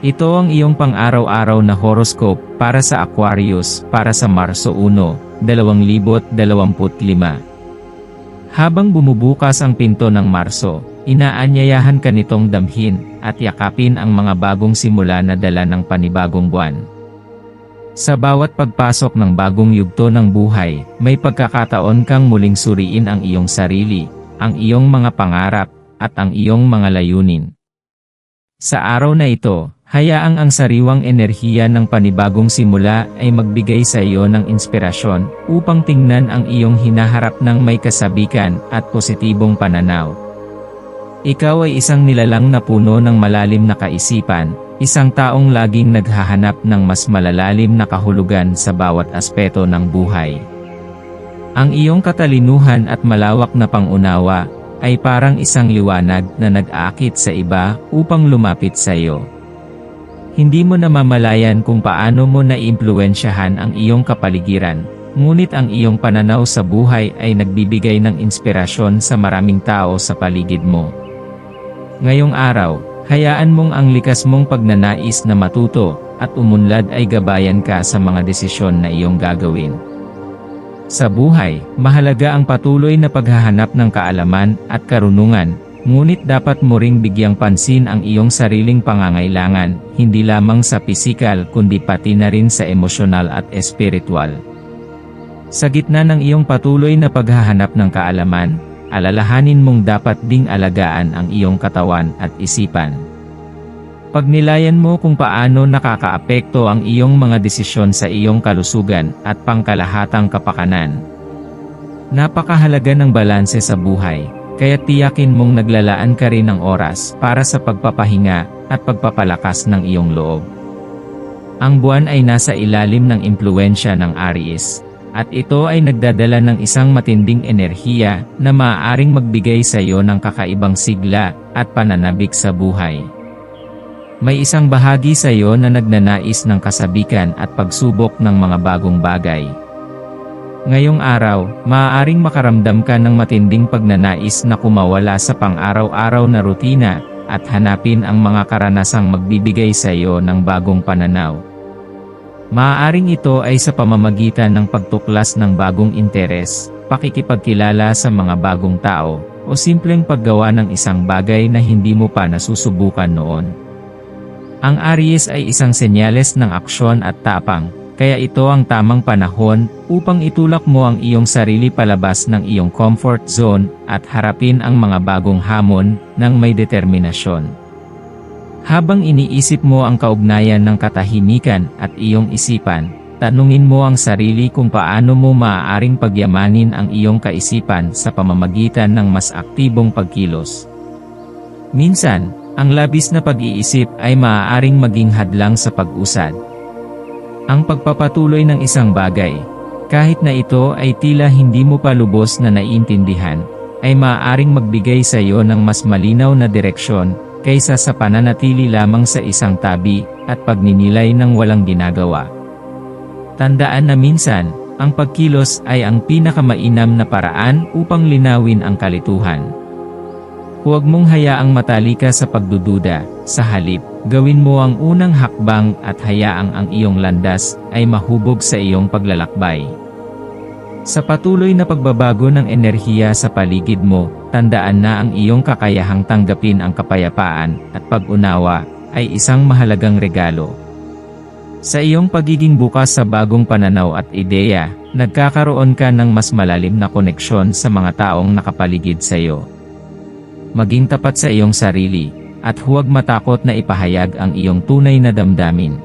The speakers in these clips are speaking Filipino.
Ito ang iyong pang-araw-araw na horoscope para sa Aquarius para sa Marso 1, 2025. Habang bumubukas ang pinto ng Marso, inaanyayahan ka nitong damhin at yakapin ang mga bagong simula na dala ng panibagong buwan. Sa bawat pagpasok ng bagong yugto ng buhay, may pagkakataon kang muling suriin ang iyong sarili, ang iyong mga pangarap, at ang iyong mga layunin. Sa araw na ito, hayaang ang sariwang enerhiya ng panibagong simula ay magbigay sa iyo ng inspirasyon upang tingnan ang iyong hinaharap ng may kasabikan at positibong pananaw. Ikaw ay isang nilalang na puno ng malalim na kaisipan, isang taong laging naghahanap ng mas malalalim na kahulugan sa bawat aspeto ng buhay. Ang iyong katalinuhan at malawak na pangunawa ay parang isang liwanag na nag-aakit sa iba upang lumapit sa iyo. Hindi mo namamalayan kung paano mo naiimpluwensyahan ang iyong kapaligiran, ngunit ang iyong pananaw sa buhay ay nagbibigay ng inspirasyon sa maraming tao sa paligid mo. Ngayong araw, hayaan mong ang likas mong pagnanais na matuto at umunlad ay gabayan ka sa mga desisyon na iyong gagawin. Sa buhay, mahalaga ang patuloy na paghahanap ng kaalaman at karunungan, ngunit dapat mo ring bigyang pansin ang iyong sariling pangangailangan, hindi lamang sa pisikal kundi pati na rin sa emosyonal at espiritual. Sa gitna ng iyong patuloy na paghahanap ng kaalaman, alalahanin mong dapat ding alagaan ang iyong katawan at isipan. Pagnilayan mo kung paano nakakaapekto ang iyong mga desisyon sa iyong kalusugan at pangkalahatang kapakanan. Napakahalaga ng balanse sa buhay, kaya tiyakin mong naglalaan ka rin ng oras para sa pagpapahinga at pagpapalakas ng iyong loob. Ang buwan ay nasa ilalim ng impluensya ng Aries, at ito ay nagdadala ng isang matinding enerhiya na maaaring magbigay sa iyo ng kakaibang sigla at pananabik sa buhay. May isang bahagi sa iyo na nagnanais ng kasabikan at pagsubok ng mga bagong bagay. Ngayong araw, maaaring makaramdam ka ng matinding pagnanais na kumawala sa pang-araw-araw na rutina at hanapin ang mga karanasang magbibigay sa iyo ng bagong pananaw. Maaaring ito ay sa pamamagitan ng pagtuklas ng bagong interes, pakikipagkilala sa mga bagong tao, o simpleng paggawa ng isang bagay na hindi mo pa nasusubukan noon. Ang Aries ay isang senyales ng aksyon at tapang, kaya ito ang tamang panahon upang itulak mo ang iyong sarili palabas ng iyong comfort zone at harapin ang mga bagong hamon ng may determinasyon. Habang iniisip mo ang kaugnayan ng katahimikan at iyong isipan, tanungin mo ang sarili kung paano mo maaaring pagyamanin ang iyong kaisipan sa pamamagitan ng mas aktibong pagkilos. Minsan, ang labis na pag-iisip ay maaaring maging hadlang sa pag-usad. Ang pagpapatuloy ng isang bagay, kahit na ito ay tila hindi mo pa lubos na naiintindihan, ay maaaring magbigay sa iyo ng mas malinaw na direksyon, kaysa sa pananatili lamang sa isang tabi, at pagninilay ng walang ginagawa. Tandaan na minsan, ang pagkilos ay ang pinakamainam na paraan upang linawin ang kalituhan. Huwag mong hayaang matalika sa pagdududa, sa halip, gawin mo ang unang hakbang at hayaang ang iyong landas ay mahubog sa iyong paglalakbay. Sa patuloy na pagbabago ng enerhiya sa paligid mo, tandaan na ang iyong kakayahang tanggapin ang kapayapaan at pag-unawa ay isang mahalagang regalo. Sa iyong pagiging bukas sa bagong pananaw at ideya, nagkakaroon ka ng mas malalim na koneksyon sa mga taong nakapaligid sa iyo. Maging tapat sa iyong sarili, at huwag matakot na ipahayag ang iyong tunay na damdamin.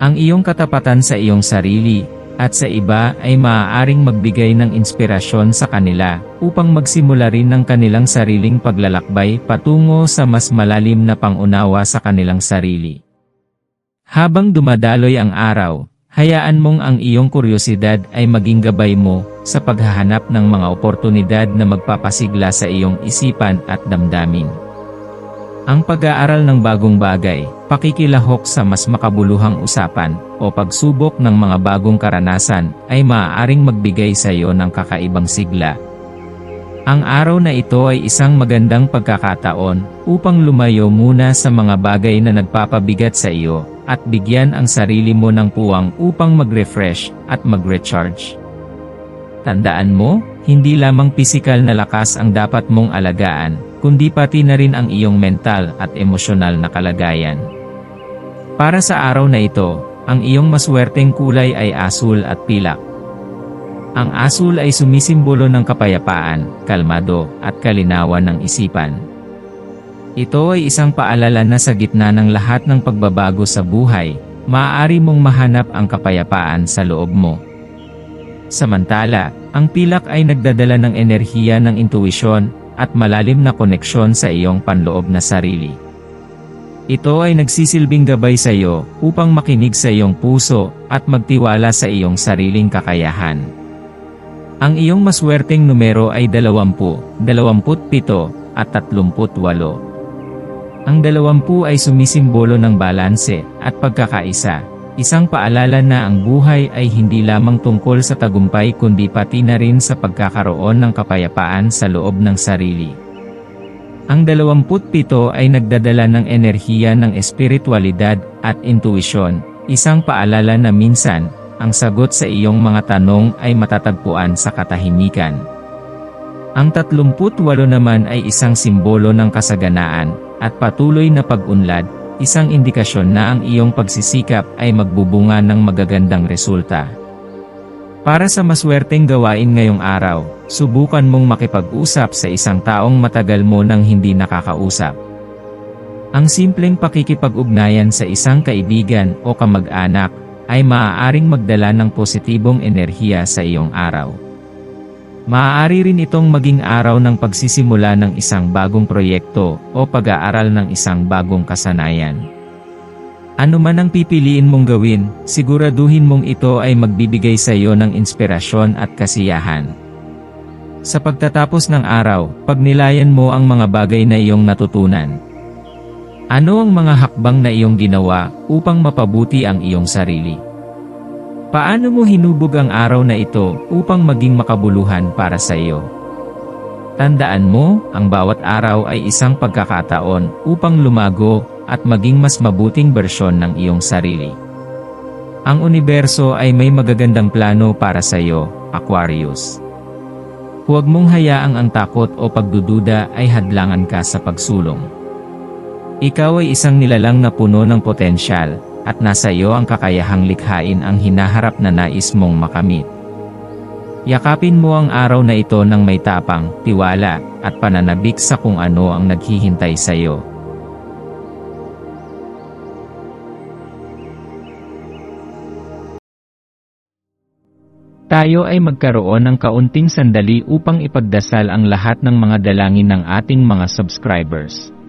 Ang iyong katapatan sa iyong sarili, at sa iba ay maaaring magbigay ng inspirasyon sa kanila upang magsimula rin ng kanilang sariling paglalakbay patungo sa mas malalim na pangunawa sa kanilang sarili. Habang dumadaloy ang araw, hayaan mong ang iyong kuryosidad ay maging gabay mo sa paghahanap ng mga oportunidad na magpapasigla sa iyong isipan at damdamin. Ang pag-aaral ng bagong bagay, pakikilahok sa mas makabuluhang usapan, o pagsubok ng mga bagong karanasan, ay maaaring magbigay sa iyo ng kakaibang sigla. Ang araw na ito ay isang magandang pagkakataon upang lumayo muna sa mga bagay na nagpapabigat sa iyo, at bigyan ang sarili mo ng puwang upang mag-refresh at mag-recharge. Tandaan mo, hindi lamang pisikal na lakas ang dapat mong alagaan, kundi pati na rin ang iyong mental at emosyonal na kalagayan. Para sa araw na ito, ang iyong maswerteng kulay ay asul at pilak. Ang asul ay sumisimbolo ng kapayapaan, kalmado, at kalinawan ng isipan. Ito ay isang paalala na sa gitna ng lahat ng pagbabago sa buhay, maaari mong mahanap ang kapayapaan sa loob mo. Samantala, ang pilak ay nagdadala ng enerhiya ng intuisyon at malalim na koneksyon sa iyong panloob na sarili. Ito ay nagsisilbing gabay sa iyo upang makinig sa iyong puso at magtiwala sa iyong sariling kakayahan. Ang iyong maswerteng numero ay 20, 27 at 38. Ang 20 ay sumisimbolo ng balanse at pagkakaisa, Isang paalala na ang buhay ay hindi lamang tungkol sa tagumpay kundi pati na rin sa pagkakaroon ng kapayapaan sa loob ng sarili. Ang 27 ay nagdadala ng enerhiya ng espiritualidad at intuisyon, isang paalala na minsan, ang sagot sa iyong mga tanong ay matatagpuan sa katahimikan. Ang 38 naman ay isang simbolo ng kasaganaan at patuloy na pag-unlad isang indikasyon na ang iyong pagsisikap ay magbubunga ng magagandang resulta. Para sa maswerteng gawain ngayong araw, subukan mong makipag-usap sa isang taong matagal mo nang hindi nakakausap. Ang simpleng pakikipag-ugnayan sa isang kaibigan o kamag-anak ay maaaring magdala ng positibong enerhiya sa iyong araw. Maaari rin itong maging araw ng pagsisimula ng isang bagong proyekto o pag-aaral ng isang bagong kasanayan. Ano man ang pipiliin mong gawin, siguraduhin mong ito ay magbibigay sa iyo ng inspirasyon at kasiyahan. Sa pagtatapos ng araw, pagnilayan mo ang mga bagay na iyong natutunan. Ano ang mga hakbang na iyong ginawa upang mapabuti ang iyong sarili? Paano mo hinubog ang araw na ito upang maging makabuluhan para sa iyo? Tandaan mo, ang bawat araw ay isang pagkakataon upang lumago at maging mas mabuting bersyon ng iyong sarili. Ang universo ay may magagandang plano para sa iyo, Aquarius. Huwag mong hayaang ang takot o pagdududa ay hadlangan ka sa pagsulong. Ikaw ay isang nilalang na puno ng potensyal, at nasa iyo ang kakayahang likhain ang hinaharap na nais mong makamit. Yakapin mo ang araw na ito ng may tapang, tiwala, at pananabik sa kung ano ang naghihintay sa iyo. Tayo ay magkaroon ng kaunting sandali upang ipagdasal ang lahat ng mga dalangin ng ating mga subscribers